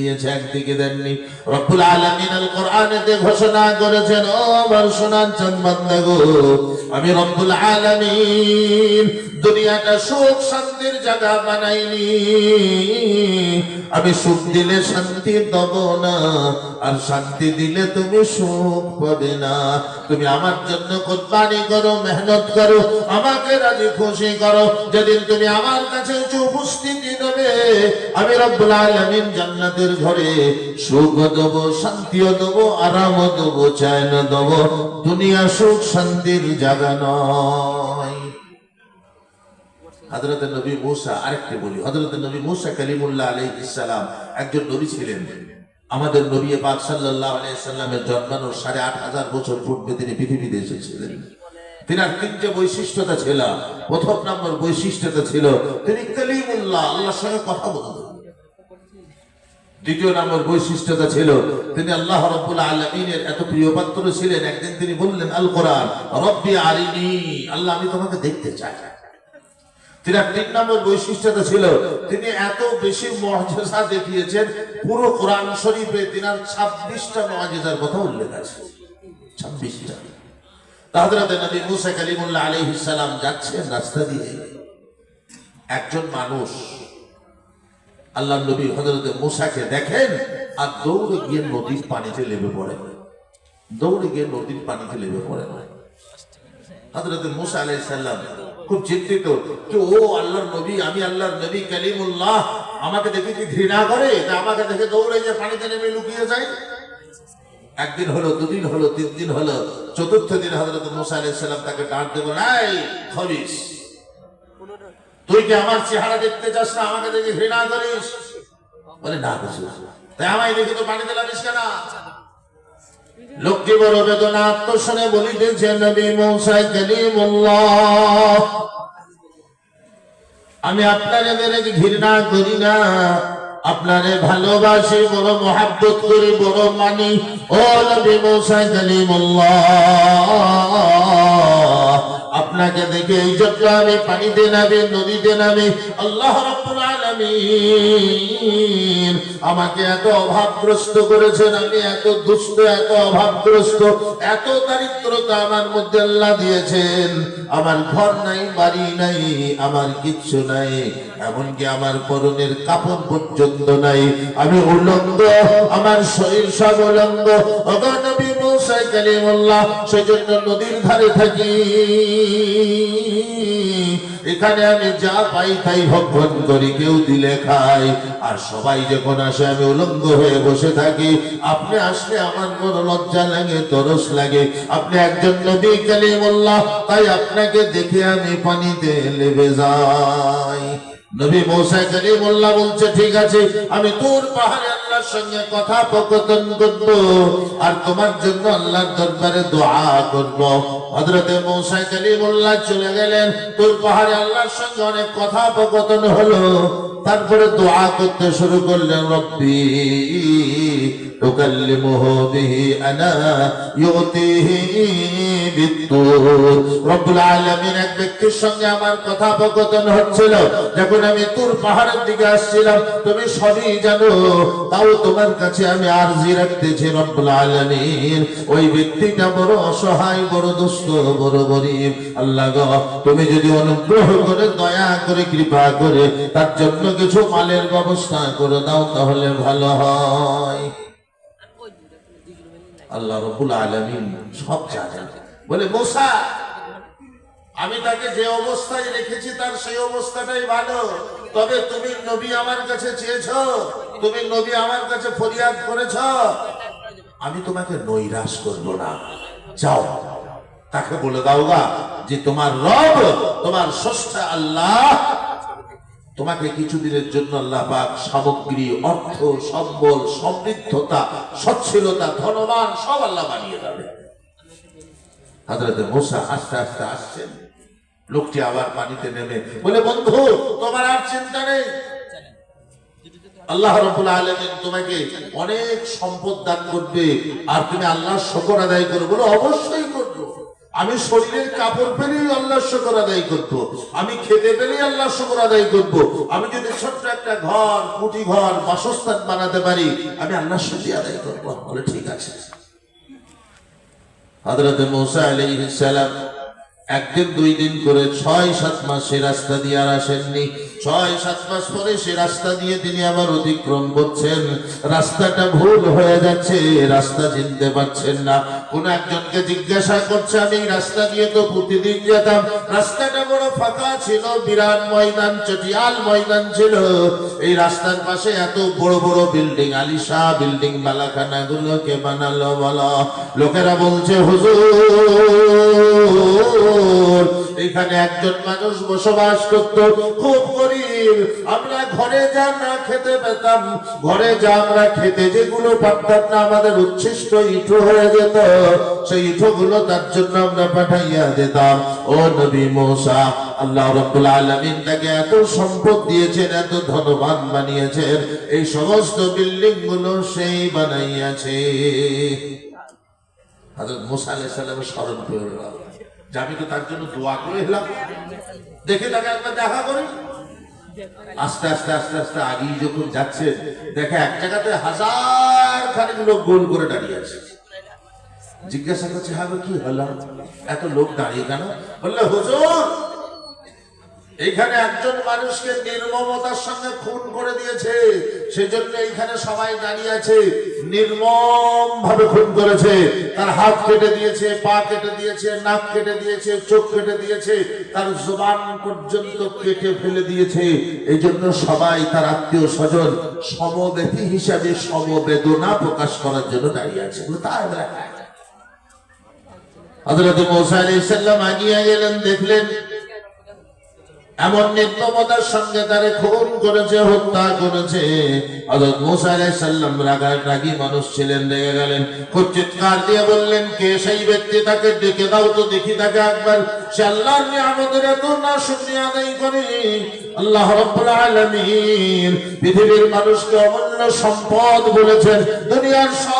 দিয়েছে, একদিকে দেননি। রব্বুল আলামিন আল কোরআনেতে ঘোষণা করেছেন, ও আমার সোনার চাঁদ বান্দা আমি রব্বুল আলামিন দুনিয়াটা সুখ শান্তির জায়গা বানাইনি। আমি সুখ দিলে শান্তি দেব না, আর শান্তি দিলে তুমি সুখ পাবে না। তুমি আমার জন্য কোরবানি করো, মেহনত করো, আমাকে রাজি খুশি করো। যেদিন তুমি আমার কাছে উপস্থিতি দেবে, আমি রব্বুল আলামিন জান্নাতের ঘরে সুখ দেব, শান্তিও দেব, আরামও দেব, চায়ন দেব। দুনিয়া সুখ শান্তির জায়গা নয়। হযরত নবী মুসা আরেকটি বলি, হযরত নবী মুসা কালিমুল্লাহ আলাইহিস সালাম একজন নবী ছিলেন। আমাদের নবী পাক সাল্লাল্লাহু আলাইহি সাল্লামের জন্মানোর সাড়ে আট হাজার বছর পূর্বে তিনি পৃথিবীতে এসেছিলেন। তিনার তিনটে বৈশিষ্ট্যতা ছিল। প্রথম নম্বর বৈশিষ্ট্যতা ছিল, তিনি কালিমুল্লাহ, আল্লাহর সঙ্গে কথা বলতেন। দ্বিতীয় নম্বর বৈশিষ্ট্যতা ছিল, তিনি আল্লাহ রব্বুল আলমিনের এত প্রিয় পাত্র ছিলেন। একদিন তিনি বললেন, আল কোরআন, রব্বি আরিনি, আল্লাহ আমি তোমাকে দেখতে চাই। তিনার তিন নম্বর বৈশিষ্ট্যতা ছিল, তিনি এত বেশি মহাজেজা দেখিয়েছেন, পুরো কোরআন শরীফে তিনার ছাব্বিশটা মহাজেজার কথা উল্লেখ আছে। ছাব্বিশটা। তাহলে নবী মুসা কালিমুল্লাহ আলাইহিস সালাম যাচ্ছেন রাস্তা দিয়ে। একজন মানুষ আল্লাহ নবী হজরত মুসাকে দেখেন আর দৌড়ে গিয়ে নদীর পানিতে লেবে পড়ে। দৌড়ে গিয়ে নদীর পানিতে লেবে পড়ে। হজরত মুসা আলাইহিস সালাম খুব চিন্তিত যে, ও আল্লাহর নবী, আমি আল্লাহর নবী কালিমুল্লাহ, আমাকে দেখে কি ঘৃণা করে? তা আমাকে দেখে দৌড়ে যে পানিতে নেমে লুকিয়ে যায়। একদিন হলো, দুদিন হলো, তিন দিন হলো, চতুর্থ দিন হজরত মুসা আলাইহিস তাকে ডাক দেবেন এই খবিস তুই কি আমার চেহারা দেখতে চাস না? আমাকে দেখে ঘৃণা করিস? বলে, না হুজুর। তাই আমায় দেখে তো পানিতে লাগিস কেন? লোকটি বড় বেদনা আত্মসনে বলিতেছে আমি আপনার এদের ঘৃণা করি না। আপনারে ভালোবাসি, বড় মহাব্বত করি, বড় মানি। ও নবী মৌসাই কালিমুল্লাহ। আপনাকে দেখে এই জন্য আমি পানিতে নামে, নদীতে নামে, আল্লাহ আমাকে এত অভাবগ্রস্ত করেছেন, আমি এত দুষ্ট, এত অভাবগ্রস্ত, এত দারিদ্রতা আমার মধ্যে আল্লাহ দিয়েছেন। আমার ঘর নাই, বাড়ি নাই, আমার কিচ্ছু নাই, এমনকি আমার পরনের কাপড় পর্যন্ত নাই। আমি উলঙ্গ, আমার শরীর সব উলঙ্গ। মৌসা কালিমুল্লাহ, সেজন্য নদীর ধারে থাকি। এখানে আমি যা পাই তাই ভক্ষণ করি, কেউ দিলে খাই আর সবাই যখন আসে, আমি উলঙ্গ হয়ে বসে থাকি। আপনি আসলে আমার বড় লজ্জা লাগে, তরস লাগে। আপনি একজন নবী কালিমুল্লাহ, তাই আপনাকে দেখে আমি পানিতে লেবে যাই। নবী মৌসা কালিমুল্লাহ বলছে, ঠিক আছে, আমি তোর পাহাড়ে আল্লাহর সঙ্গে কথা পকতন করব আর তোমার জন্য আল্লাহর দরবারে দোয়া করব। হযরতে মৌসা কালিমুল্লাহ চলে গেলেন তোর পাহাড়ে আল্লাহর সঙ্গে অনেক কথা পকতন হলো তারপরে দোয়া করতে শুরু করলেন রব্বি تكلمه به أنا يؤتيه بالطور رب العالمين এক ব্যক্তির সঙ্গে আমার কথোপকথন হচ্ছিল যখন আমি তুর পাহাড়ের দিকে আসছিলাম তুমি সবই জানো তাও তোমার কাছে আমি আরজি রাখতেছি রব্বুল আলামিন ওই ব্যক্তিটা বড় অসহায় বড় দুস্থ আমি তাকে যে অবস্থায় রেখেছি, তার সেই অবস্থাটাই ভালো। তবে তুমি নবী আমার কাছে চেয়েছ, তুমি নবী আমার কাছে ফরিয়াদ করেছ। আমি তোমাকে নৈরাশ করব না। যাও। তাকে বলে দাও গা যে তোমার রব, তোমার স্রষ্টা আল্লাহ। তোমাকে কিছুদিনের জন্য আল্লাহ পাক সামগ্রী, অর্থ, সম্বল, সমৃদ্ধতা, সচ্ছলতা, ধনবান সব আল্লাহ বানিয়ে দেবে। হাজরতে আস্তে আস্তে আসছেন। লোকটি আবার পানিতে নেমে বলে, বন্ধু, তোমার আর চিন্তা নেই। আল্লাহ রবুল আলমিন তোমাকে অনেক সম্পদ দান করবে। আর তুমি আল্লাহর শকর আদায় করবে বলে অবশ্যই আমি শরীরের কাপড় পেলেই আল্লাহ শকর আদায় করব। আমি খেতে পেলেই আল্লাহ শকর আদায় করব। আমি যদি ছোট্ট একটা ঘর, কুটি ঘর, বাসস্থান বানাতে পারি, আমি আল্লাহ শুক্রিয়া আদায় করব। বলে ঠিক আছে। হযরত মৌসা আলাইহিস সালাম একদিন, দুই দিন করে ছয়, সাত মাস রাস্তা দিয়ে আর আসেননি। ছয়, সাত মাস পরে সে রাস্তা দিয়ে তিনি আবার অতিক্রম করছেন। রাস্তাটা ভুল হয়ে যাচ্ছে, রাস্তা চিনতে পারছেন না। কোন একজনকে জিজ্ঞাসা করছে, আমি রাস্তা দিয়ে তো প্রতিদিন যেতাম। রাস্তাটা বড় ফাঁকা ছিল, বিরাট ময়দান, চটিয়াল ময়দান ছিল। এই রাস্তার পাশে এত বড় বড় বিল্ডিং, আলিশা বিল্ডিং বালাখানা গুলো কে বানালো, বলো। লোকেরা বলছে, হুজুর এখানে একজন মানুষ বসবাস করত। খুব গরিব। আমরা ঘরে যা না খেতে পেতাম, ঘরে যা আমরা খেতে যেগুলো পারতাম না, আমাদের উচ্ছিষ্ট ইটো হয়ে যেত। সেই ইটো গুলো তার জন্য আমরা পাঠাইয়া দিতাম। ও নবী মোসা, আল্লাহ রব্বুল আলামিন তাকে এত সম্পদ দিয়েছেন, এত ধনবান বানিয়েছেন, এই সমস্ত বিল্ডিংগুলো সেই বানাইয়াছে। হযরত মুসা আলাইহিস সালামের স্মরণ করে যে আমি তো তার জন্য দোয়া করে এলাম। দেখে তাকে একবার দেখা করি। আস্তে আস্তে আস্তে আস্তে আগেই যখন যাচ্ছে, দেখে এক জায়গাতে হাজার খানিক লোক গোল করে দাঁড়িয়ে আছে। জিজ্ঞাসা করছে হ্যাঁ কি হলো? এত লোক দাঁড়িয়ে কেন? বললে, হুজুর, এইখানে একজন মানুষকে নির্মমতার সঙ্গে খুন করে দিয়েছে। সেজন্য এইখানে সবাই দাঁড়িয়ে আছে। নির্মম ভাবে খুন করেছে। তার হাত কেটে দিয়েছে, পা কেটে দিয়েছে, নাক কেটে দিয়েছে, চোখ কেটে দিয়েছে, তার জবান পর্যন্ত কেটে ফেলে দিয়েছে। এই জন্য সবাই তার আত্মীয় স্বজন সমব্যথী হিসাবে সমবেদনা প্রকাশ করার জন্য দাঁড়িয়ে আছে। তাই। হযরত মূসা আগিয়ে গেলেন দেখলেন এমন নির্মমতার সঙ্গে তারে খুন করেছে, হত্যা করেছে। হযরত মুসা আলাইহিস সালাম রাগার রাগী মানুষ ছিলেন, রেগে গেলেন। খুব চিৎকার দিয়ে বললেন, কে সেই ব্যক্তি তাকে ডেকে দাও তো দেখি তাকে একবার। সে আল্লাহর নিয়ামতের এত না শুকরিয়া আদায় করে। আল্লাহ রাব্বুল আলামিন পৃথিবীর মানুষকে অমূল্য সম্পদ বলেছেন, দুনিয়ার সবচেয়ে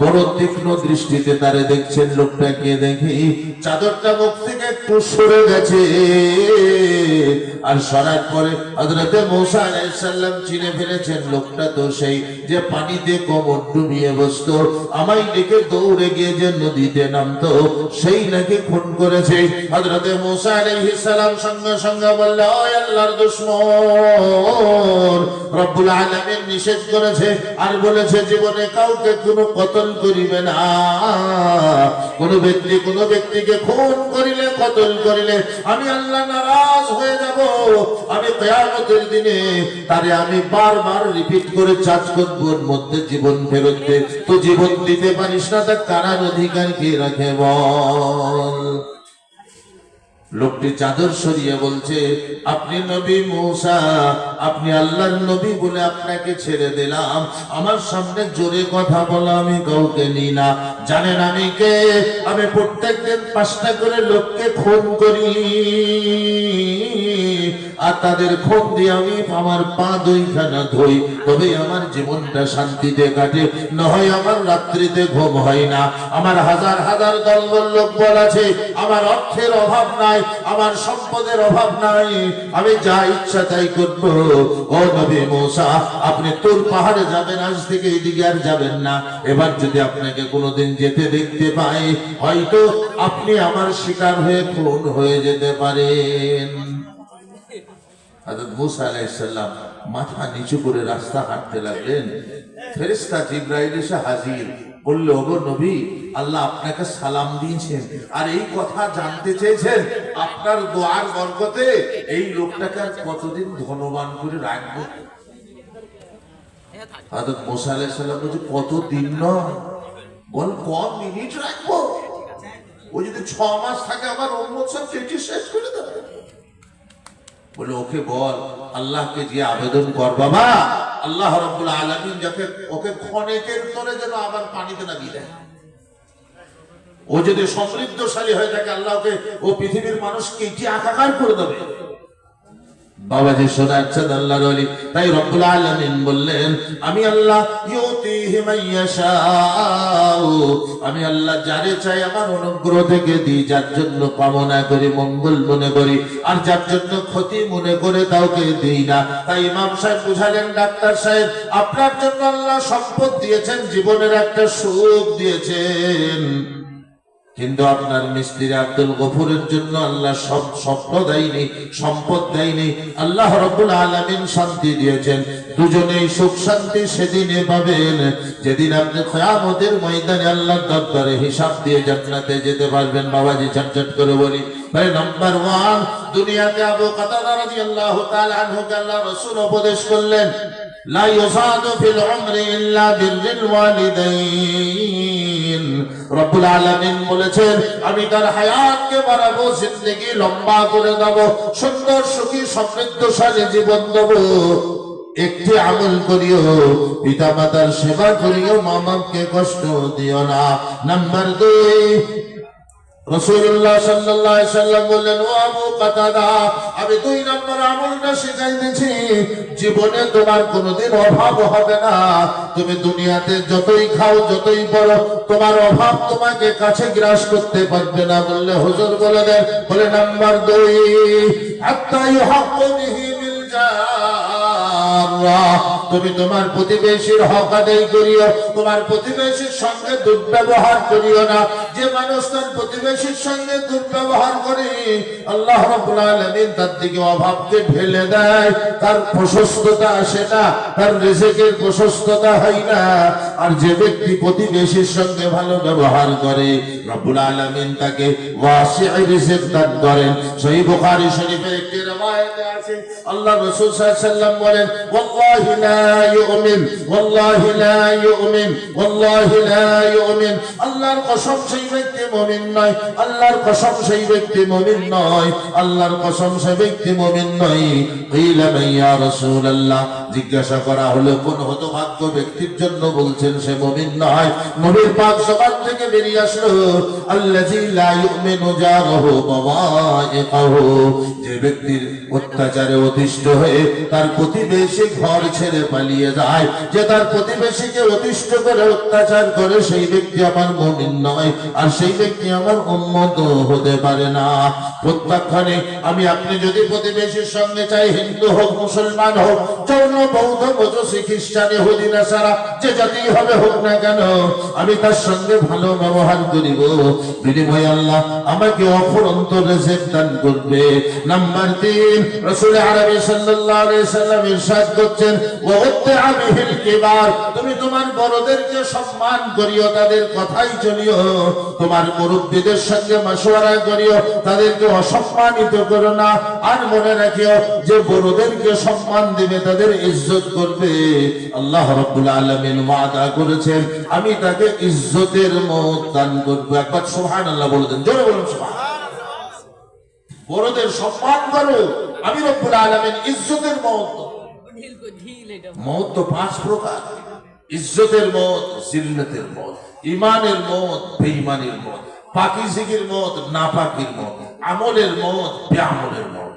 বড় তীক্ষ্ণ দৃষ্টিতে তারে দেখছেন লোকটাকে দেখি চাদরটা মুখ থেকে একটু সরে গেছে। আর সরার পরে হযরতে মূসা আলাইহিস সালাম চিনে ফেলেছেন লোকটা তো সেই যে পানিতে কোমর ডুবিয়ে বসতো, আমায় ডেকে দৌড়ে গিয়ে যে নদীতে নামতো, সেই নাকি খুন করেছে। হযরতে মূসা আলাইহিস সালাম সঙ্গে সঙ্গে বললে ও আল্লাহর দুশমন, রব্বুল আলামিন নিষেধ করেছে আর বলেছে জীবনে কাউকে কোনো কতল করিবে না। কোন ব্যক্তি কোন ব্যক্তিকে খুন করিলে, কতল করিলে আমি আল্লাহ নারাজ হয়ে যাব। আমি কেয়ামতের দিনে তারে আমি বারবার রিপিট করে চার্জ করব, ওর মধ্যে জীবন ফেরত দে। তো জীবন দিতে পারিস না, তা কারার অধিকার কে রাখে বল? লোকটি চাদর সরিয়ে বলছে, আপনি নবী মৌসা, আপনি আল্লাহর নবী বলে আপনাকে ছেড়ে দিলাম। আমার সামনে জোরে কথা বলা আমি কাউকে নি না। জানেন আমি কে? আমি প্রত্যেকদিন পাঁচটা করে লোককে খুন করি। আর তাদের খুন দিয়ে আমি আমার পা দুইখানা ধুই। তবে আমার জীবনটা শান্তিতে কাটে। নয়, আমার রাত্রিতে ঘুম হয় না। আমার হাজার হাজার দলবল লোক বল আছে। আমার অর্থের অভাব নাই। আমার সম্পদের অভাব নাই। আমি যা ইচ্ছা তাই করব। ও নবী মোসা, আপনি তোর পাহাড়ে যাবেন, আজ থেকে এদিকে আর যাবেন না। এবার যদি আপনাকে কোনোদিন যেতে দেখতে পাই, হয়তো আপনি আমার শিকার হয়ে খুন হয়ে যেতে পারেন। হযরত মুসা আলাইহিস সালাম মাথা নিচু করে রাস্তা হাঁটতে লাগলেন। ফেরেশতা জিব্রাইল এসে হাজির বলল, ওগো নবী, আল্লাহ আপনাকে সালাম দিয়েছেন আর এই কথা জানতে চেয়েছেন। আপনার দোয়ার বরকতে এই লোকটাকে কতদিন ধনবান করে রাখব? হযরত মুসা আলাইহিস সালাম বলছে, কতদিন নয়? বল, ক মিনিট রাখব? ও যদি ছ মাস থাকে, আবার অন্য সব কেটে শেষ করে দেবে। বলে, ওকে বল, আল্লাহকে যে আবেদন কর বাবা আল্লাহ রব্বুল আলমিন যাকে ওকে ক্ষণেকের তরে যেন আবার পানিতে নামিয়ে দেয়। ও যদি সমৃদ্ধশালী হয়ে থাকে আল্লাহকে ও পৃথিবীর মানুষকে এটি আকাকার করে দেবে? বাবাজি শোনাচ্ছেন আল্লাহর ওলি। তাই রব্বুল আলামিন বললেন, আমি আল্লাহ ইউতিহি মাইয়াশাউ আমি আল্লাহ যারে চাই আমার অনুগ্রহ থেকে দিই, যার জন্য কামনা করি, মঙ্গল মনে করি, আর যার জন্য ক্ষতি মনে করে কাউকে দিই না। তাই ইমাম সাহেব বুঝালেন, ডাক্তার সাহেব, আপনার জন্য আল্লাহ সম্পদ দিয়েছেন, জীবনের একটা সুখ দিয়েছেন। কিন্তু আপনার মিস্ত্রি আব্দুল গফুরের জন্য আল্লাহ সব স্বপ্ন দেয়নি, সম্পদ দেয়নি। আল্লাহ রব্বুল আলামিন শান্তি দিয়েছেন। দুজনেই সুখ শান্তি সেদিনে পাবেন। যেদিন আপনি খয়ামতের ময়দানে আল্লাহর দরবারে হিসাব দিয়ে জান্নাতে যেতে পারবেন, বাবাজি ঝটঝট করে বলি, ভাই নাম্বার ওয়ান দুনিয়াতে আবু কাতাদা রাদিয়াল্লাহু তাআলা আনহুকে আল্লাহ রাসূল উপদেশ করলেন। লা ইউসাদু ফিল উমরি ইল্লা বিররিল ওয়ালিদাইন রব্বুল আলামিন বলেছেন, আমি তার হায়াতকে বাড়াবো, জিন্দেগি লম্বা করে দেব, সুন্দর সুখী সমৃদ্ধশালী জীবন দেব। একটি আমল করিও পিতা মাতার সেবা করিও মামাকে কষ্ট দিও না। নাম্বার দুই জীবনে তোমার অভাব হবে না। তুমি দুনিয়াতে যতই খাও, যতই পড়ো, তোমার অভাব তোমাকে কাছে গ্রাস করতে পারবে না। বললে হুজুর বলে দেন, বলে নাম্বার দুই বিহি বিল জাররা। তুমি তোমার প্রতিবেশীর হক আদায় করিও, তোমার প্রতিবেশীর সঙ্গে দুর্ব্যবহার করিও না। যে মানুষ তার প্রতিবেশীর সঙ্গে দুর্ব্যবহার করে, আল্লাহ রাব্বুল আলামিন তার দিকে অভাবকে ঢেলে দেয়। তার প্রশস্ততা আসে না, তার রিজিকের প্রশস্ততা হয় না। আর যে ব্যক্তি প্রতিবেশীর সঙ্গে ভালো ব্যবহার করে, রব্বুল আলামিন তাকে ওয়াসিউ রিজিক দান করেন। সহিহ বুখারী শরীফের একটি রওয়ায়াতে আছে আল্লাহ রাসূল সাল্লাল্লাহু বলেন, ওয়াল্লাহি লা ইউমিন, ওয়াল্লাহি লা ইউমিন, ওয়াল্লাহি লা ইউমিন। আল্লাহর কসম সেই ব্যক্তি মুমিন নয়, আল্লাহর কসম সেই ব্যক্তি মুমিন নয়, আল্লাহর কসম সেই ব্যক্তি মুমিন নয়। কিলা ইয়া রাসূলুল্লাহ, জিজ্ঞাসা করা হলো, কোন হতভাগ্য ব্যক্তির জন্য বলছেন সে মুমিন নয়? নবীর পাক জবান থেকে বেরিয়ে আসলো, আল্লাযী লা ইউমিনু জারহু বাওয়াইকাহু। যে ব্যক্তির অত্যাচারে অতিষ্ঠ হয়ে তার প্রতিবেশী ঘর ছেড়ে পালিয়ে যায়। যে তার প্রতিবেশীকে অতিষ্ঠ করে অত্যাচার করে, সেই ব্যক্তি আমার মুমিন নয়, আর সেই ব্যক্তি আমার উন্মত হতে পারে না। প্রত্যাখ্যানে, আমি আপনি যদি প্রতিবেশীর সঙ্গে চাই, হিন্দু হোক, মুসলমান হোক জৈন বৌদ্ধ মজসি খ্রিস্টান না সারা যে জাতি হবে হোক না কেন, আমি তার সঙ্গে ভালো ব্যবহার করিব। বিনিময় আল্লাহ আমাকে অফুরন্ত রেজেক দান করবে। নাম্বার তিন রসুল সাল্লাম ইরশাদ করছেন তুমি তোমার বড়দেরকে সম্মান করিও, তাদের কথাই চলিও, তোমার মুরব্বীদের সঙ্গে মাশওয়ারা করিও, তাদেরকে অসম্মানিত করো না, আর মনে রাখিও যে বড়দেরকে সম্মান দিবে, তাদের ইজ্জত করবে। আল্লাহ রাব্বুল আলামিন ওয়াদা করেছেন, আমি তাকে ইজ্জতের মত দান করব। একবার সুবহানাল্লাহ বলে দেন, জোরে বলুন সুবহান। বড়দের সম্মান করো। আমি রব্বুল আলামিন ইজ্জতের এটা মত পাঁচ প্রকার। ইজ্জতের মত জিল্লতের মত ইমানের মত বেঈমানের মত পাকিজিগির মত নাপাকির মত আমলের মত বেআমলের মত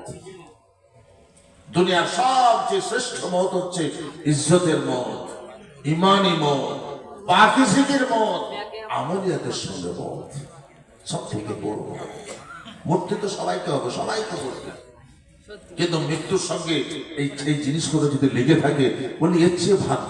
দুনিয়ার সবচেয়ে শ্রেষ্ঠ মত হচ্ছে ইজ্জতের মত ইমানি মত পাকিজিগির মত আমলিয়াতের সঙ্গে মত সব থেকে বড় মত মরতে তো সবাইকে হবে, সবাইকে মরতে কিন্তু মৃত্যুর সঙ্গে এই এই জিনিসগুলো যদি লেগে থাকে, বলি এর চেয়ে ভাগ্য